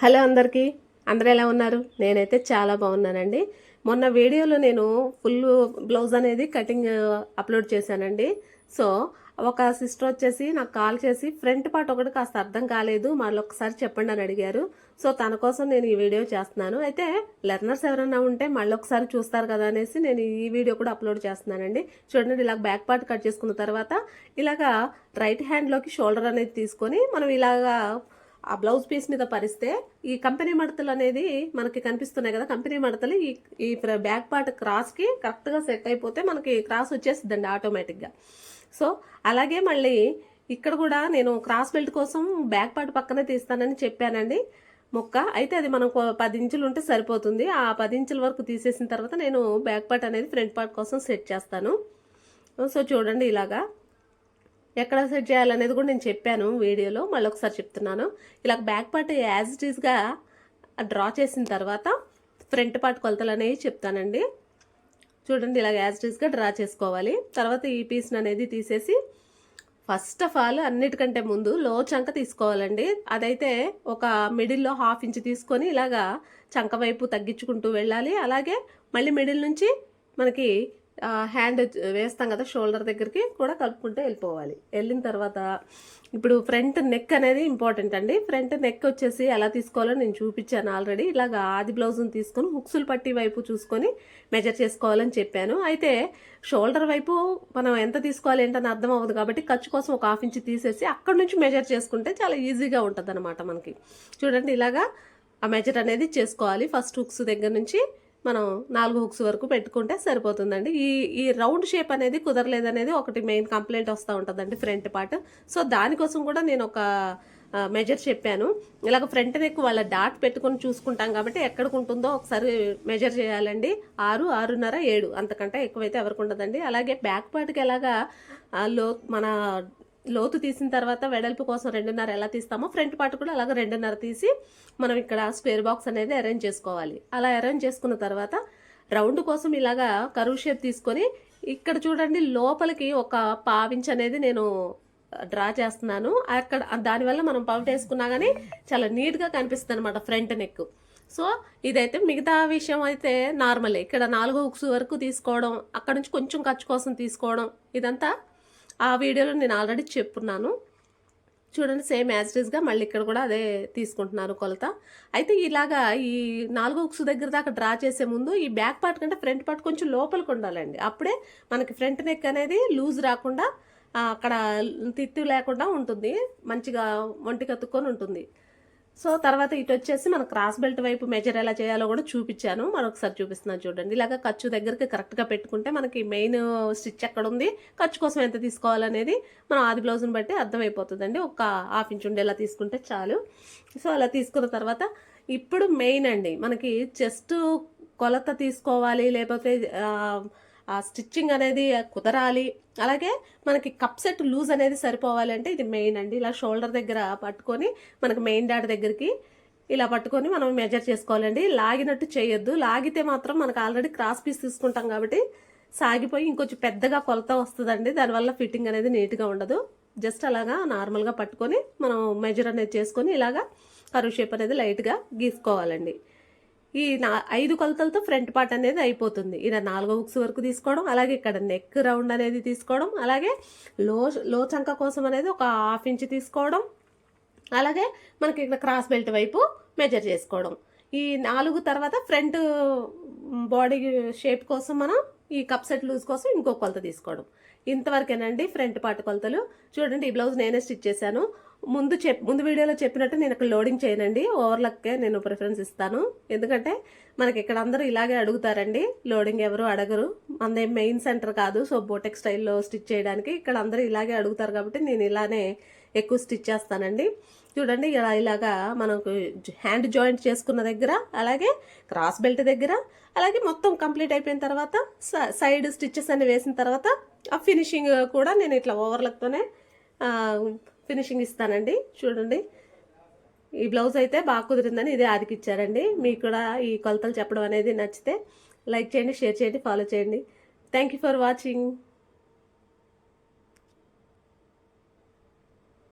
Hello అందరికీ. అందరూ ఎలా ఉన్నారు? నేనైతే చాలా బాగున్నానండి. మొన్న వీడియోలో నేను ఫుల్ బ్లౌజ్ అనేది కటింగ్ అప్లోడ్ చేశానండి. సో ఒక సిస్టర్ వచ్చేసి నాకు కాల్ చేసి ఫ్రంట్ పార్ట్ ఒకటి కాస్త అర్థం కాలేదు మళ్ళీ ఒకసారి చెప్పండి అని అడిగారు. సో తన కోసం నేను ఈ వీడియో చేస్తున్నాను. అయితే లెర్నర్స్ ఎవరైనా ఉంటే మళ్ళీ ఒకసారి చూస్తారు కదా అనేసి నేను ఈ వీడియో కూడా అప్లోడ్ చేస్తున్నానండి. చూడండి ఇలా బ్యాక్ పార్ట్ కట్ చేసుకున్న తర్వాత ఇలాగా రైట్ హ్యాండ్లోకి షోల్డర్ అనేది తీసుకొని మనం ఇలాగా ఆ బ్లౌజ్ పీస్ మీద పరిస్తే ఈ కంపెనీ మడతలు అనేది మనకి కనిపిస్తున్నాయి కదా. కంపెనీ మడతలు ఈ ఈ బ్యాక్ పార్ట్ క్రాస్కి కరెక్ట్గా సెట్ అయిపోతే మనకి క్రాస్ వచ్చేస్తుందండి ఆటోమేటిక్గా సో అలాగే మళ్ళీ ఇక్కడ కూడా నేను క్రాస్ బెల్ట్ కోసం బ్యాక్ పార్ట్ పక్కనే తీస్తానని చెప్పానండి. మొక్క అయితే అది మనం పది ఇంచులు ఉంటే సరిపోతుంది. ఆ పది ఇంచుల వరకు తీసేసిన తర్వాత నేను బ్యాక్ పార్ట్ అనేది ఫ్రంట్ పార్ట్ కోసం సెట్ చేస్తాను. సో చూడండి ఇలాగా. ఎక్కడ సెట్ చేయాలనేది కూడా నేను చెప్పాను వీడియోలో మళ్ళీ ఒకసారి చెప్తున్నాను. ఇలా బ్యాక్ పార్ట్ యాజ్ ఇట్ ఈస్గా డ్రా చేసిన తర్వాత ఫ్రంట్ పార్ట్ కొలతలు అనేవి చెప్తానండి. చూడండి ఇలా యాజ్ ఇట్ ఈస్గా డ్రా చేసుకోవాలి. తర్వాత ఈ పీస్ని అనేది తీసేసి ఫస్ట్ ఆఫ్ ఆల్ అన్నిటికంటే ముందు లో చంక తీసుకోవాలండి. అదైతే ఒక మిడిల్లో హాఫ్ ఇంచ్ తీసుకొని ఇలాగా చంక వైపు తగ్గించుకుంటూ వెళ్ళాలి. అలాగే మళ్ళీ మిడిల్ నుంచి మనకి హ్యాండ్ వేస్తాం కదా షోల్డర్ దగ్గరికి కూడా కలుపుకుంటూ వెళ్ళిపోవాలి. వెళ్ళిన తర్వాత ఇప్పుడు ఫ్రంట్ నెక్ అనేది ఇంపార్టెంట్ అండి. ఫ్రంట్ నెక్ వచ్చేసి ఎలా తీసుకోవాలో నేను చూపించాను ఆల్రెడీ ఇలాగా ఆది బ్లౌజ్ని తీసుకొని హుక్సులు పట్టి వైపు చూసుకొని మెజర్ చేసుకోవాలని చెప్పాను. అయితే షోల్డర్ వైపు మనం ఎంత తీసుకోవాలి ఏంటని అర్థం అవ్వదు కాబట్టి ఖర్చు కోసం ఒక హాఫ్ ఇంచ్ తీసేసి అక్కడ నుంచి మెజర్ చేసుకుంటే చాలా ఈజీగా ఉంటుంది మనకి. చూడండి ఇలాగా ఆ మెజర్ అనేది చేసుకోవాలి. ఫస్ట్ హుక్స్ దగ్గర నుంచి మనం నాలుగు హుక్స్ వరకు పెట్టుకుంటే సరిపోతుందండి. ఈ ఈ రౌండ్ షేప్ అనేది కుదరలేదనేది ఒకటి మెయిన్ కంప్లైంట్ వస్తూ ఉంటుందండి ఫ్రంట్ పార్ట్ సో దానికోసం కూడా నేను ఒక మెజర్ చెప్పాను. ఇలాగ ఫ్రంట్ నెక్ వాళ్ళ డాట్ పెట్టుకొని చూసుకుంటాం కాబట్టి ఎక్కడికి ఉంటుందో ఒకసారి మెజర్ చేయాలండి. ఆరు ఆరున్నర ఏడు అంతకంటే ఎక్కువైతే ఎవరికి ఉండదండి. అలాగే బ్యాక్ పార్ట్కి ఎలాగా లో మన లోతు తీసిన తర్వాత వెడల్పు కోసం రెండున్నర ఎలా తీస్తామో ఫ్రంట్ పార్ట్ కూడా అలాగే రెండున్నర తీసి మనం ఇక్కడ స్క్వేర్ బాక్స్ అనేది అరేంజ్ చేసుకోవాలి. అలా అరేంజ్ చేసుకున్న తర్వాత రౌండ్ కోసం ఇలాగా కరువు షేప్ తీసుకొని ఇక్కడ చూడండి లోపలికి ఒక పావించ్ అనేది నేను డ్రా చేస్తున్నాను. అక్కడ దానివల్ల మనం పౌట్ వేసుకున్నా కానీ చాలా నీట్గా కనిపిస్తుంది అనమాట ఫ్రంట్ నెక్. సో ఇదైతే మిగతా విషయం అయితే నార్మలే ఇక్కడ నాలుగు హుక్స్ వరకు తీసుకోవడం అక్కడ నుంచి కొంచెం ఖర్చు కోసం తీసుకోవడం ఇదంతా ఆ వీడియోలో నేను ఆల్రెడీ చెప్పున్నాను. చూడండి సేమ్ యాజ్టీస్గా మళ్ళీ ఇక్కడ కూడా అదే తీసుకుంటున్నారు కొలత. అయితే ఇలాగా ఈ నాలుగో ఉక్సు దగ్గర దాకా డ్రా చేసే ముందు ఈ బ్యాక్ పార్ట్ కంటే ఫ్రంట్ పార్ట్ కొంచెం లోపలికి ఉండాలండి. అప్పుడే మనకి ఫ్రంట్ నెక్ అనేది లూజ్ రాకుండా అక్కడ తిత్తి లేకుండా ఉంటుంది. మంచిగా ఒంటికి అతుక్కొని ఉంటుంది. సో తర్వాత ఇటు వచ్చేసి మన క్రాస్ బెల్ట్ వైపు మెజర్ ఎలా చేయాలో కూడా చూపించాను. మరొకసారి చూపిస్తున్నాను చూడండి. ఇలాగ ఖర్చు దగ్గరికి కరెక్ట్గా పెట్టుకుంటే మనకి మెయిన్ స్టిచ్ ఎక్కడ ఉంది? ఖర్చు కోసం ఎంత తీసుకోవాలనేది మనం ఆది బ్లౌజ్ని బట్టి అర్థమైపోతుందండి. ఒక హాఫ్ ఇంచ్ ఉండేలా తీసుకుంటే చాలు. సో అలా తీసుకున్న తర్వాత ఇప్పుడు మెయిన్ అండి. మనకి చెస్ట్ కొలత తీసుకోవాలి లేకపోతే ఆ, స్టిచ్చింగ్ అనేది కుదరాలి. అలాగే మనకి కప్ సెట్ లూజ్ అనేది సరిపోవాలి అంటే ఇది మెయిన్ అండి. ఇలా షోల్డర్ దగ్గర పట్టుకొని మనకి మెయిన్ డాట్ దగ్గరికి ఇలా పట్టుకొని మనం మెజర్ చేసుకోవాలండి. లాగినట్టు చేయొద్దు. లాగితే మాత్రం మనకు ఆల్రెడీ క్రాస్ పీస్ తీసుకుంటాం కాబట్టి సాగిపోయి ఇంకొంచెం పెద్దగా కొలత వస్తుందండి. దానివల్ల ఫిట్టింగ్ అనేది నీట్గా ఉండదు. జస్ట్ అలాగా నార్మల్గా పట్టుకొని మనం మెజర్ అనేది చేసుకొని ఇలాగా కరువు షేప్ అనేది లైట్గా గీసుకోవాలండి. ఈ నా ఐదు కొలతలతో ఫ్రంట్ పార్ట్ అనేది అయిపోతుంది. ఇలా నాలుగో బుక్స్ వరకు తీసుకోవడం అలాగే ఇక్కడ నెక్ రౌండ్ అనేది తీసుకోవడం అలాగే లో లో చంక కోసం అనేది ఒక హాఫ్ ఇంచ్ తీసుకోవడం అలాగే మనకి ఇక్కడ క్రాస్ బెల్ట్ వైపు మెజర్ చేసుకోవడం. ఈ నాలుగు తర్వాత ఫ్రంట్ బాడీ షేప్ కోసం మనం ఈ కప్ సెట్ లూజ్ కోసం ఇంకో కొలత తీసుకోవడం. ఇంతవరకేనండి ఫ్రంట్ పార్ట్ కొలతలు. చూడండి ఈ బ్లౌజ్ నేనే స్టిచ్ చేశాను. ముందు చెప్ ముందు వీడియోలో చెప్పినట్టు నేను ఇక్కడ లోడింగ్ చేయనండి. ఓవర్లక్కే నేను ప్రిఫరెన్స్ ఇస్తాను. ఎందుకంటే మనకి ఇక్కడ అందరూ ఇలాగే అడుగుతారండి. లోడింగ్ ఎవరు అడగరు. అందే మెయిన్ సెంటర్ కాదు. సో బోటెక్ స్టైల్లో స్టిచ్ చేయడానికి ఇక్కడ అందరూ ఇలాగే అడుగుతారు కాబట్టి నేను ఇలానే ఎక్కువ స్టిచ్ చేస్తానండి. చూడండి ఇలా ఇలాగా మనకు హ్యాండ్ జాయింట్ చేసుకున్న దగ్గర అలాగే క్రాస్ బెల్ట్ దగ్గర అలాగే మొత్తం కంప్లీట్ అయిపోయిన తర్వాత స- సైడ్ స్టిచ్చెస్ అన్ని వేసిన తర్వాత ఆ ఫినిషింగ్ కూడా నేను ఇట్లా ఓవర్లక్తోనే ఫినిషింగ్ ఇస్తానండి. చూడండి ఈ బ్లౌజ్ అయితే బాగా కుదిరిందని ఇదే ఆదికి ఇచ్చారండి. మీకు కూడా ఈ కొలతలు చెప్పడం అనేది నచ్చితే లైక్ చేయండి షేర్ చేయండి ఫాలో చేయండి. Thank you for watching